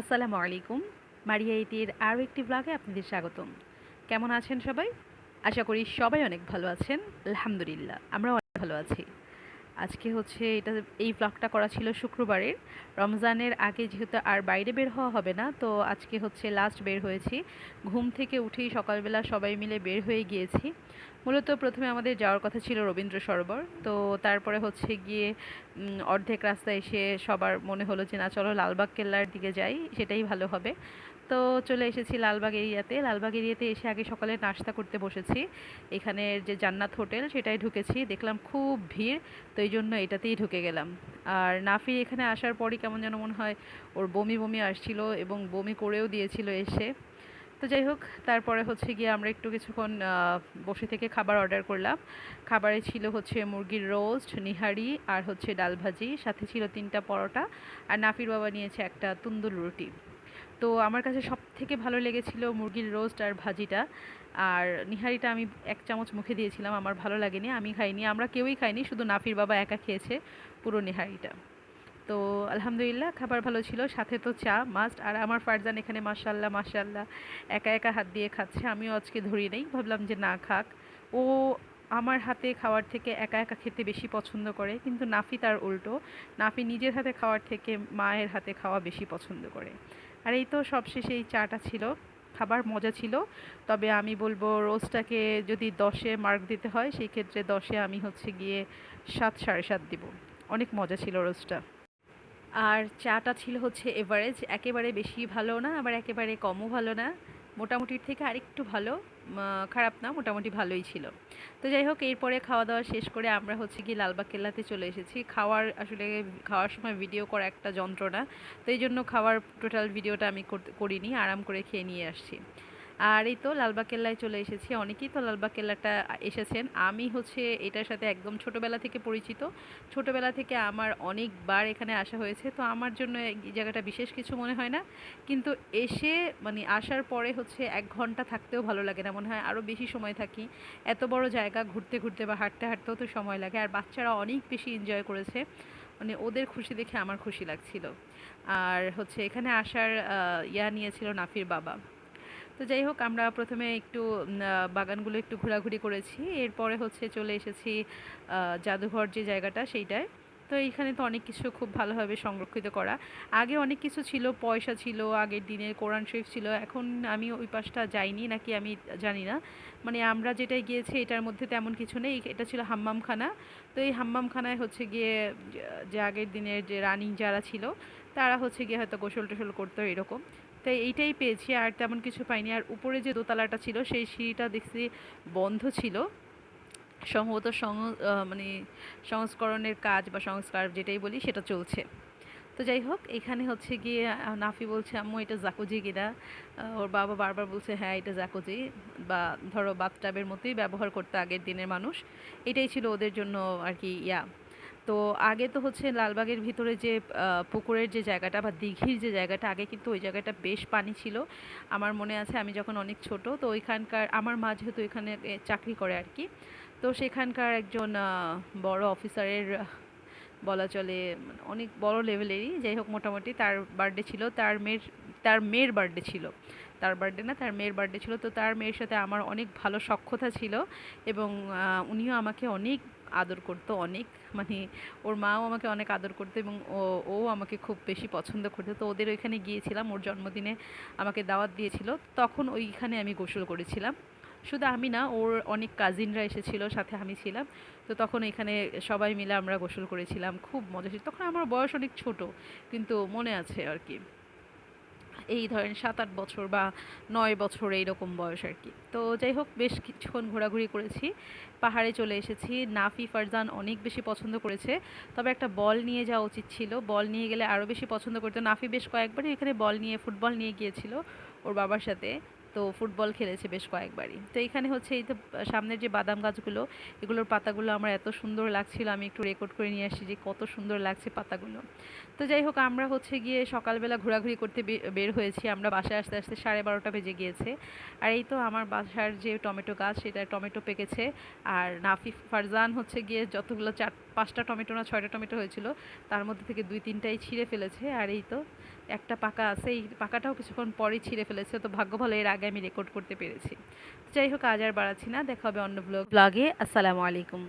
আসসালামু আলাইকুম। মারিয়া ইতির আরও একটি ব্লগে আপনাদের স্বাগতম। কেমন আছেন সবাই? আশা করি সবাই অনেক ভালো আছেন। আলহামদুলিল্লাহ আমরা অনেক ভালো আছি। আজকে হচ্ছে এটা, এই ব্লগটা করা ছিল শুক্রবারের। রমজানের আগে যেহেতু আর বাইরে বের হওয়া হবে না, তো আজকে হচ্ছে লাস্ট বের হয়েছি। ঘুম থেকে উঠেই সকালবেলা সবাই মিলে বের হয়ে গিয়েছি। মূলত প্রথমে আমাদের যাওয়ার কথা ছিল রবীন্দ্র সরোবর, তো তারপরে হচ্ছে গিয়ে অর্ধেক রাস্তায় এসে সবার মনে হলো যে, না, চলো লালবাগ কেল্লার দিকে যাই, সেটাই ভালো হবে। তো চলে এসেছি লালবাগ এরিয়াতে। লালবাগ এরিয়াতে এসে আগে সকালে নাস্তা করতে বসেছি। এখানের যে জান্নাত হোটেল সেটাই ঢুকেছি। দেখলাম খুব ভিড়, তো এই জন্য এটাতেই ঢুকে গেলাম। আর নাফি এখানে আসার পরই কেমন যেন মনে হয় ওর বমি বমি আসছিল এবং বমি করেও দিয়েছিল এসে। তো যাই হোক, তারপরে হচ্ছে গিয়ে আমরা একটু কিছুক্ষণ বসে থেকে খাবার অর্ডার করলাম। খাবারে ছিল হচ্ছে মুরগির রোস্ট নিহারি আর হচ্ছে ডাল ভাজি, সাথে ছিল তিনটা পরোটা আর নাফির বাবা নিয়েছে একটা তুন্দুর রুটি। তো আমার কাছে সব থেকে ভালো লেগেছিল মুরগির রোস্ট আর ভাজিটা। আর নিহারিটা আমি এক চামচ মুখে দিয়েছিলাম, আমার ভালো লাগেনি, আমি খাইনি, আমরা কেউই খাইনি, শুধু নাফির বাবা একা খেয়েছে পুরো নিহারিটা। তো আলহামদুলিল্লাহ, খাবার ভালো ছিল, সাথে তো চা মাস্ট আর আমার ফারজান এখানে মাশাল্লাহ মাশাল্লাহ একা একা হাত দিয়ে খাচ্ছে, আমিও আজকে ধরি নেই, ভাবলাম যে না খাক। ও আমার হাতে খাওয়ার থেকে একা একা খেতে বেশি পছন্দ করে, কিন্তু নাফি তার উল্টো, নাফি নিজের হাতে খাওয়ার থেকে মায়ের হাতে খাওয়া বেশি পছন্দ করে। আর এই তো সবশেষে এই চাটা ছিল। খাবার মজা ছিল। তবে আমি বলব রোজটাকে যদি দশে মার্ক দিতে হয়, সেই ক্ষেত্রে দশে আমি হচ্ছে গিয়ে সাত, সাড়ে সাত দিব। অনেক মজা ছিল রোজটা। আর চাটা ছিল হচ্ছে এভারেজ একেবারে বেশি ভালো না, আবার একেবারে কমও ভালো না। মোটামুটির থেকে আরেকটু ভালো খারাপ না, মোটামুটি ভালোই ছিল। তো যাই হোক, এরপরে খাওয়া দাওয়া শেষ করে আমরা হচ্ছে গিয়ে লালবাগ কেল্লাতে চলে এসেছি। খাওয়ার আসলে খাওয়ার সময় ভিডিও করা একটা যন্ত্রণা, তো এই জন্য খাওয়ার টোটাল ভিডিওটা আমি করিনি, আরাম করে খেয়ে নিয়ে আসছি। আর এই তো লালবাগ কেল্লায় চলে এসেছি। অনেকেই তো লালবাগ কেল্লাটা এসেছেন। আমি হচ্ছে এটার সাথে একদম ছোটোবেলা থেকে পরিচিত। ছোটোবেলা থেকে আমার অনেকবার এখানে আসা হয়েছে। তো আমার জন্য এই জায়গাটা বিশেষ কিছু মনে হয় না। কিন্তু এসে মানে আসার পরে হচ্ছে এক ঘণ্টা থাকতেও ভালো লাগে না। মনে হয় আরও বেশি সময় থাকি। এত বড় জায়গা ঘুরতে ঘুরতে বা হাঁটতে হাঁটতেও তো সময় লাগে। আর বাচ্চারা অনেক বেশি এনজয় করেছে। মানে ওদের খুশি দেখে আমার খুশি লাগছিল। আর হচ্ছে এখানে আসার ইয়া নিয়েছিল নাফির বাবা। তো যাই হোক, আমরা প্রথমে একটু বাগানগুলো একটু ঘোরাঘুরি করেছি। এরপরে হচ্ছে চলে এসেছি জাদুঘর যে জায়গাটা সেইটায়। তো এইখানে তো অনেক কিছু খুব ভালোভাবে সংরক্ষিত করা। আগে অনেক কিছু ছিল, পয়সা ছিল, আগের দিনের কোরআন শরীফ ছিল। এখন আমি ওই পাশটা যাইনি, নাকি আমি জানি না। মানে আমরা যেটাই গিয়েছি, এটার মধ্যে তেমন কিছু নেই। এটা ছিল হাম্মামখানা। তো এই হাম্মামখানায় হচ্ছে গিয়ে, যে আগের দিনের যে রানিং যারা ছিল, তারা হচ্ছে গিয়ে হয়তো গোসল টোসল করতো এরকম। তাই এইটাই পেয়েছি, আর তেমন কিছু পাইনি। আর উপরে যে দোতলাটা ছিল, সেই সিঁড়িটা দেখছি বন্ধ ছিল। সম্ভবত সং মানে সংস্করণের কাজ বা সংস্কার যেটাই বলি, সেটা চলছে। তো যাই হোক, এখানে হচ্ছে গিয়ে নাফি বলছে, আম্মু, এটা জাকুজি কিনা? ওর বাবা বারবার বলছে হ্যাঁ এটা জাকুজি বা ধরো, বাথটাবের মতোই ব্যবহার করতো আগের দিনের মানুষ। এটাই ছিল ওদের জন্য আর কি ইয়া। তো আগে তো হচ্ছে লালবাগের ভিতরে যে পুকুরের যে জায়গাটা বা দিঘির যে জায়গাটা, আগে কিন্তু ওই জায়গাটা বেশ পানি ছিল। আমার মনে আছে আমি যখন অনেক ছোট, তো ওইখানকার, আমার মা যেহেতু এখানে চাকরি করে আর কি, তো সেখানকার একজন বড় অফিসারের বলা চলে, অনেক বড় লেভেলেরই যাই হোক মোটামুটি তার বার্থডে ছিল, তার মেয়ের তার মেয়ের বার্থডে ছিল। তার বার্থডে না, তার মেয়ের বার্থডে ছিল। তো তার মেয়ের সাথে আমার অনেক ভালো সখ্যতা ছিল এবং উনিও আমাকে অনেক আদর করতো, অনেক মানে ওর মাও আমাকে অনেক আদর করতো এবং ও ও আমাকে খুব বেশি পছন্দ করতো। তো ওদের ওইখানে গিয়েছিলাম, ওর জন্মদিনে আমাকে দাওয়াত দিয়েছিল। তখন ওইখানে আমি গোসল করেছিলাম। শুধু আমি না, ওর অনেক কাজিনরা এসেছিল, সাথে আমি ছিলাম। তো তখন এখানে সবাই মিলে আমরা গোসল করেছিলাম, খুব মজা ছিল। তখন আমার বয়স অনেক ছোট, কিন্তু মনে আছে আর কি। এই ধরেন সাত আট বছর বা নয় বছর এইরকম বয়স আর কি। তো যাই হোক, বেশ কিছুক্ষণ ঘোরাঘুরি করেছি। পাহাড়ে চলে এসেছি। নাফি ফারজান অনেক বেশি পছন্দ করেছে। তবে একটা বল নিয়ে যাওয়া উচিত ছিল। বল নিয়ে গেলে আরও বেশি পছন্দ করতো। নাফি বেশ কয়েকবারই এখানে বল নিয়ে, ফুটবল নিয়ে গিয়েছিল ওর বাবার সাথে। তো ফুটবল খেলেছে বেশ কয়েকবারই। তো এখানে হচ্ছে এই তো সামনের যে বাদাম গাছগুলো, এগুলোর পাতাগুলো আমার এত সুন্দর লাগছিল, আমি একটু রেকর্ড করে নিয়ে আসছি যে কত সুন্দর লাগছে পাতাগুলো। তো যাই হোক, আমরা হচ্ছে গিয়ে সকালবেলা ঘোরাঘুরি করতে বের হয়েছি। আমরা বাসায় আসতে আসতে সাড়ে বারোটা বেজে গিয়েছে। আর এই তো আমার বাসার যে টমেটো গাছ, সেটা টমেটো পেকেছে। আর নাফি ফারজান হচ্ছে গিয়ে যতগুলো চাট পাঁচটা টমেটো না ছয়টা টমেটো হয়েছিল, তার মধ্যে থেকে দুই তিনটাই ছিঁড়ে ফেলেছে, আর এই তো একটা পাকা আছে, এই পাকাটাও কিছুক্ষণ পরেই ছিঁড়ে ফেলেছে, তো ভাগ্য ভালো এর আগে আমি রেকর্ড করতে পেরেছি। যাই হোক, আজ আর বাড়াচ্ছি না, দেখা হবে অন্য ব্লগ ব্লগে আসসালামু আলাইকুম।